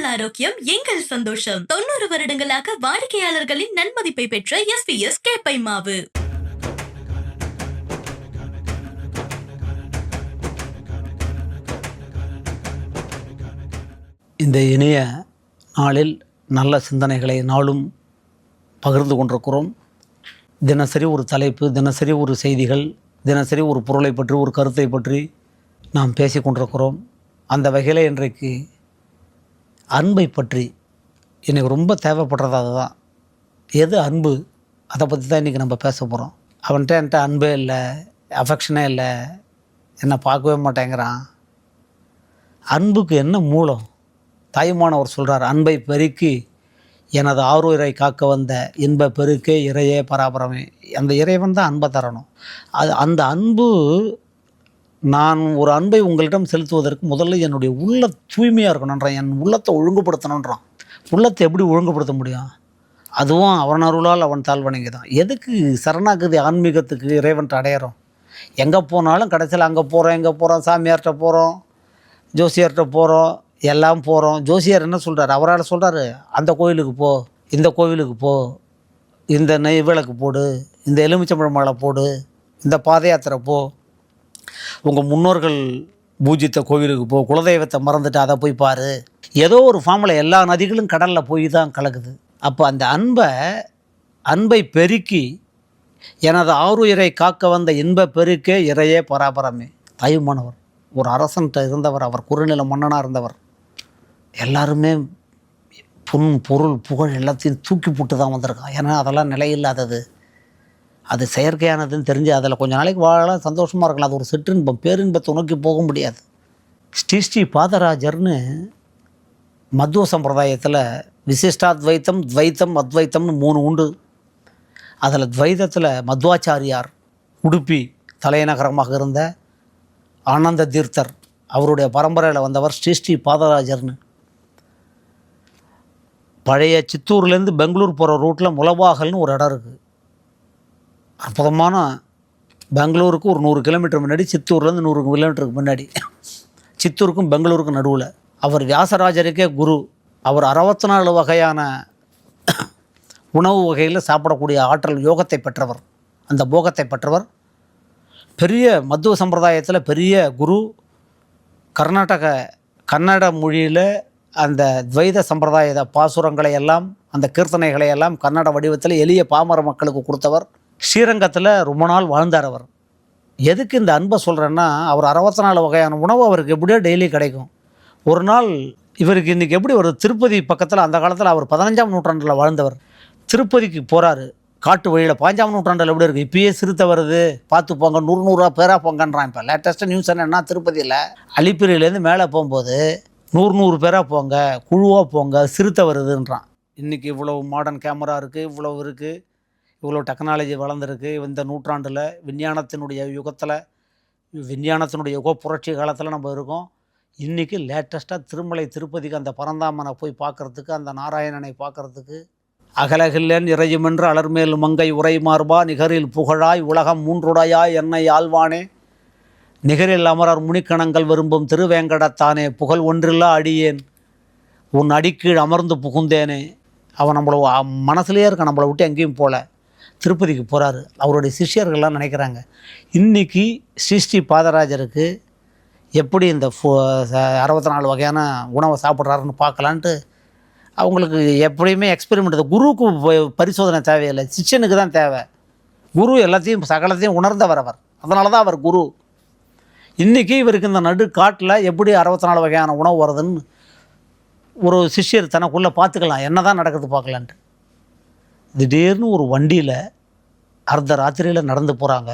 உங்கள் ஆரோக்கியம் எங்கள் சந்தோஷம். தொண்ணூறு வருடங்களாக வாடிக்கையாளர்களின் நன்மதிப்பை பெற்ற எஸ் பி எஸ் கேப்பை மாவு. இந்த இணைய நாளில் நல்ல சிந்தனைகளை நாளும் பகிர்ந்து கொண்டிருக்கிறோம். தினசரி ஒரு தலைப்பு தினசரி ஒரு செய்திகள் தினசரி ஒரு பொருளை பற்றி ஒரு கருத்தை பற்றி நாம் பேசி கொண்டிருக்கிறோம். அந்த வகையில் இன்றைக்கு அன்பை பற்றி எனக்கு ரொம்ப தேவைப்படுறது அதுதான். எது அன்பு? அதை பற்றி தான் இன்றைக்கி நம்ம பேச போகிறோம் அவன்கிட்ட என்கிட்ட அன்பே இல்லை அஃபெக்ஷனே இல்லை என்னை பார்க்கவே மாட்டேங்கிறான். அன்புக்கு என்ன மூலம்? தாயுமானவர் சொல்கிறார் அன்பை பெருக்கி எனது ஆறுயிரை காக்க வந்த இன்ப பெருக்கே இறையே பராபரமே. அந்த இறைவன் தான் அன்பை தரணும். அது அந்த அன்பு நான் ஒரு அன்பை உங்களிடம் செலுத்துவதற்கு முதல்ல என்னுடைய உள்ள தூய்மையாக இருக்கணுன்றான் என் உள்ளத்தை ஒழுங்குபடுத்தணுன்றான் உள்ளத்தை எப்படி ஒழுங்குபடுத்த முடியும்? அதுவும் அவன் அருளால் அவன் தாழ்வணங்கி தான் எதுக்கு சரணாகதி ஆன்மீகத்துக்கு இறைவன்ட்டு அடையிறோம்? எங்கே போனாலும் கடைசியில் அங்கே போகிறோம் எங்கே போகிறோம் சாமியார்கிட்ட போகிறோம் ஜோசியர்கிட்ட போகிறோம் எல்லாம் போகிறோம் ஜோசியார் என்ன சொல்கிறார் அவரால் சொல்கிறாரு அந்த கோயிலுக்கு போ இந்த கோவிலுக்கு போ இந்த நெய் விளக்கு போடு இந்த எலுமிச்சம்பழம் மாலை போடு இந்த பாத யாத்திரை போ உங்கள் முன்னோர்கள் பூஜித்த கோவிலுக்கு போ குலதெய்வத்தை மறந்துட்டு அதை போய் பாரு. ஏதோ ஒரு ஃபார்மில் எல்லா நதிகளும் கடலில் போய் தான் கலக்குது. அப்போ அந்த அன்பை அன்பை பெருக்கி எனது ஆறுயிரை காக்க வந்த இன்ப பெருக்கே இறையே பராபரமே. தாயுமானவர் ஒரு அரசன்கிட்ட இருந்தவர் அவர் குறுநில மன்னனாக இருந்தவர். எல்லாருமே புண் பொருள் புகழ் எல்லாத்தையும் தூக்கி போட்டு தான் வந்திருக்கான் ஏன்னா அதெல்லாம் நிலையில்லாதது. அது செயற்கையானதுன்னு தெரிஞ்சு அதில் கொஞ்சம் நாளைக்கு வாழ சந்தோஷமாக இருக்கலாம். அது ஒரு சிற்றின்பம் பேரின்பத்தை நோக்கி போக முடியாது. ஸ்ரீ ஸ்ரீ பாதராஜர்னு மத்துவ சம்பிரதாயத்தில் விசிஷ்டாத்வைத்தம் துவைத்தம் அத்வைத்தம்னு மூணு உண்டு. அதில் துவைதத்தில் மத்வாச்சாரியார் உடுப்பி தலைநகரமாக இருந்த ஆனந்த தீர்த்தர் அவருடைய பரம்பரையில் வந்தவர் ஸ்ரீ ஸ்ரீ பாதராஜர்னு. பழைய சித்தூர்லேருந்து பெங்களூர் போகிற ரூட்டில் முலவாகல்னு ஒரு இடம் இருக்குது அற்புதமான பெங்களூருக்கு ஒரு நூறு கிலோமீட்டர் முன்னாடி சித்தூர்லேருந்து நூறு கிலோமீட்டருக்கு முன்னாடி. சித்தூருக்கும் பெங்களூருக்கும் நடுவில். அவர் வியாசராஜருக்கே குரு. அவர் அறுபத்தி நாலு வகையான உணவு வகையில் சாப்பிடக்கூடிய ஆற்றல் யோகத்தை பெற்றவர். அந்த போகத்தை பெற்றவர். பெரிய மத்துவ சம்பிரதாயத்தில் பெரிய குரு. கர்நாடக கன்னட மொழியில் அந்த துவைத சம்பிரதாய பாசுரங்களை எல்லாம் அந்த கீர்த்தனைகளை எல்லாம் கன்னட வடிவத்தில் எளிய பாமர மக்களுக்கு கொடுத்தவர். ஸ்ரீரங்கத்தில் ரொம்ப நாள் வாழ்ந்தார் அவர். எதுக்கு இந்த அன்பை சொல்கிறேன்னா அவர் அறுபத்தி நாலு வகையான உணவு அவருக்கு எப்படியோ டெய்லி கிடைக்கும். ஒரு நாள் இவருக்கு இன்றைக்கி எப்படி ஒரு திருப்பதி பக்கத்தில் அந்த காலத்தில் அவர் பதினஞ்சாம் நூற்றாண்டில் வாழ்ந்தவர். திருப்பதிக்கு போகிறாரு காட்டு வழியில் பாஞ்சாம் நூற்றாண்டில் எப்படி இருக்குது இப்பயே சிறுத்தை வருது. பார்த்து போங்க நூறு நூறுரூவா பேராக போங்கன்றான் இப்போ. லேட்டஸ்ட்டு நியூஸ் என்னென்னா திருப்பதியில் அலிப்பிரியிலேருந்து மேலே போகும்போது நூறு நூறு பேராக போங்க குழுவாக போங்க சிறுத்தை வருதுன்றான். இன்றைக்கி இவ்வளோ மாடர்ன் கேமரா இருக்குது இவ்வளோ இருக்குது இவ்வளோ டெக்னாலஜி வளர்ந்துருக்கு. இந்த நூற்றாண்டில் விஞ்ஞானத்தினுடைய யுகத்தில் விஞ்ஞானத்தினுடைய யுக புரட்சி காலத்தில் நம்ம இருக்கோம். இன்றைக்கி லேட்டஸ்ட்டாக திருமலை திருப்பதிக்கு அந்த பரந்தாமனை போய் பார்க்குறதுக்கு அந்த நாராயணனை பார்க்குறதுக்கு அகலகில்லன் இறையுமென்று அலர்மேல் மங்கை உரை மார்பா நிகரில் புகழாய் உலகம் மூன்றுடையாய் என்னை ஆழ்வானே நிகரில் அமரர் முனிக்கணங்கள் விரும்பும் திருவேங்கடத்தானே புகழ் ஒன்றில்லா அடியேன். உன் அடிக்கீழ் அமர்ந்து புகுந்தேனே. அவன் நம்மளை மனசுலேயே இருக்கான் நம்மளை விட்டு எங்கேயும் போகல திருப்பதிக்கு போகிறாரு அவருடைய சிஷ்யர்கள்லாம் நினைக்கிறாங்க இன்றைக்கி ஸ்ரீ ஸ்ரீ பாதராஜருக்கு எப்படி இந்த ஃபோ அறுபத்தி நாலு வகையான உணவை சாப்பிட்றாருன்னு பார்க்கலான்ட்டு அவங்களுக்கு எப்படியுமே எக்ஸ்பெரிமெண்ட் குருவுக்கு ப- பரிசோதனை தேவையில்லை. சிஷ்யனுக்கு தான் தேவை. குரு எல்லாத்தையும் சகலத்தையும் உணர்ந்தவர் அவர். அதனால தான் அவர் குரு. இன்றைக்கி இவருக்கு இந்த நடு காட்டில் எப்படி அறுபத்தி நாலு வகையான உணவு வருதுன்னு ஒரு சிஷ்யர் தனக்குள்ளே பார்த்துக்கலாம். என்ன தான் நடக்குது பார்க்கலான்ட்டு. திடீர்னு ஒரு வண்டியில் அர்த்த ராத்திரியில் நடந்து போகிறாங்க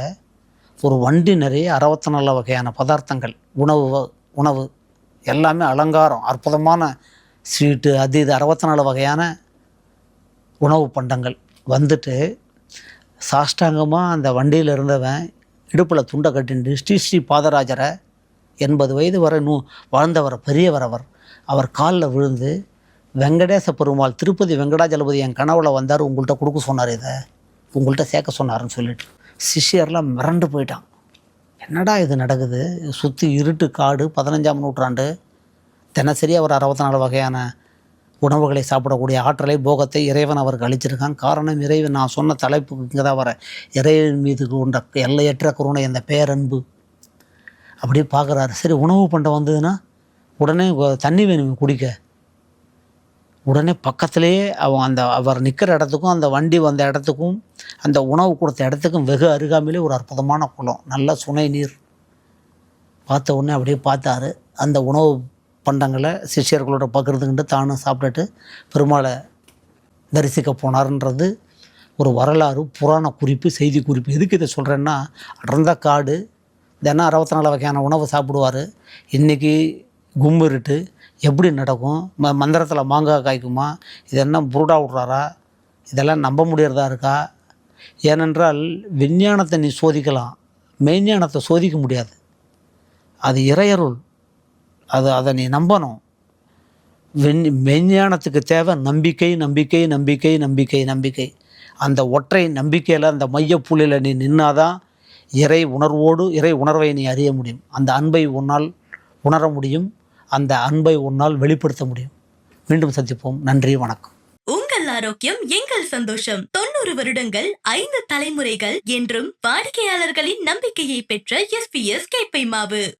ஒரு வண்டி நிறைய அறுபத்தி நாலு வகையான பதார்த்தங்கள் உணவு உணவு எல்லாமே அலங்காரம் அற்புதமான ஸ்வீட்டு அது இது அறுபத்தி நாலு வகையான உணவு பண்டங்கள். வந்துட்டு சாஷ்டாங்கமாக அந்த வண்டியில் இருந்தவன் இடுப்பில் துண்டை கட்டிண்டு ஸ்ரீ ஸ்ரீ பாதராஜரை எண்பது வயது வரை நூ வாழ்ந்தவர் பெரியவர் அவர். அவர் காலில் விழுந்து வெங்கடேச பெருமாள் திருப்பதி வெங்கடாஜலபதி என் கனவுல வந்தார் உங்கள்கிட்ட கொடுக்க சொன்னார் இதை. உங்கள்கிட்ட சேர்க்க சொன்னாருன்னு சொல்லிட்டு. சிஷியர்லாம் மிரண்டு போயிட்டான். என்னடா இது நடக்குது? சுற்றி இருட்டு காடு பதினஞ்சாம் நூற்றாண்டு. தினசரி அவர் அறுபத்தி நாலு வகையான உணவுகளை சாப்பிடக்கூடிய ஆற்றலை போகத்தை இறைவன் அவருக்கு அளிச்சிருக்கான். காரணம் இறைவன் நான் சொன்ன தலைப்புக்கு இங்கே தான் வர இறைவன் மீது கொண்ட எல்லையற்ற கருணை அந்த பேரன்பு. அப்படியே பார்க்குறாரு சரி உணவு பண்டம் வந்ததுன்னா உடனே தண்ணி வேணும் குடிக்க. உடனே பக்கத்திலேயே அவன் அந்த அவர் நிற்கிற இடத்துக்கும் அந்த வண்டி வந்த இடத்துக்கும் அந்த உணவு கொடுத்த இடத்துக்கும் வெகு அருகாமையிலே ஒரு அற்புதமான குளம். நல்ல சுனை நீர். பார்த்த உடனே அப்படியே பார்த்தாரு. அந்த உணவு பண்டங்களை சிஷியர்களோட பகிர்ந்துக்கிட்டு தானும் சாப்பிட்டுட்டு பெருமாளை தரிசிக்க போனார்ன்றது ஒரு வரலாறு புராண குறிப்பு செய்தி குறிப்பு. எதுக்கு இதை சொல்கிறேன்னா அடர்ந்த காடு தினம் அறுபத்தி நாலு வகையான உணவு சாப்பிடுவார். இன்றைக்கி கும்மிருட்டு எப்படி நடக்கும்? ம மந்திரத்தில் மாங்காய் காய்க்குமா? இதெல்லாம் என்ன புருடா விட்றாரா? இதெல்லாம் நம்ப முடியறதா இருக்கா? ஏனென்றால் விஞ்ஞானத்தை நீ சோதிக்கலாம். மெய்ஞானத்தை சோதிக்க முடியாது. அது இறையருள். அது அதை நீ நம்பணும். வெண் மெஞ்ஞானத்துக்கு தேவை நம்பிக்கை நம்பிக்கை நம்பிக்கை நம்பிக்கை நம்பிக்கை. அந்த ஒற்றை நம்பிக்கையில் அந்த மையப்புள்ளியில் நீ நின்னாதான் இறை உணர்வோடு இறை உணர்வை நீ அறிய முடியும். அந்த அன்பை உன்னால் உணர முடியும். அந்த அன்பை உன்னால் வெளிப்படுத்த முடியும். மீண்டும் சந்திப்போம். நன்றி வணக்கம். உங்கள் ஆரோக்கியம் எங்கள் சந்தோஷம். தொண்ணூறு வருடங்கள் ஐந்து தலைமுறைகள் என்றும் வாடிக்கையாளர்களின் நம்பிக்கையை பெற்ற எஸ் பி எஸ் கேப்பை மாவு.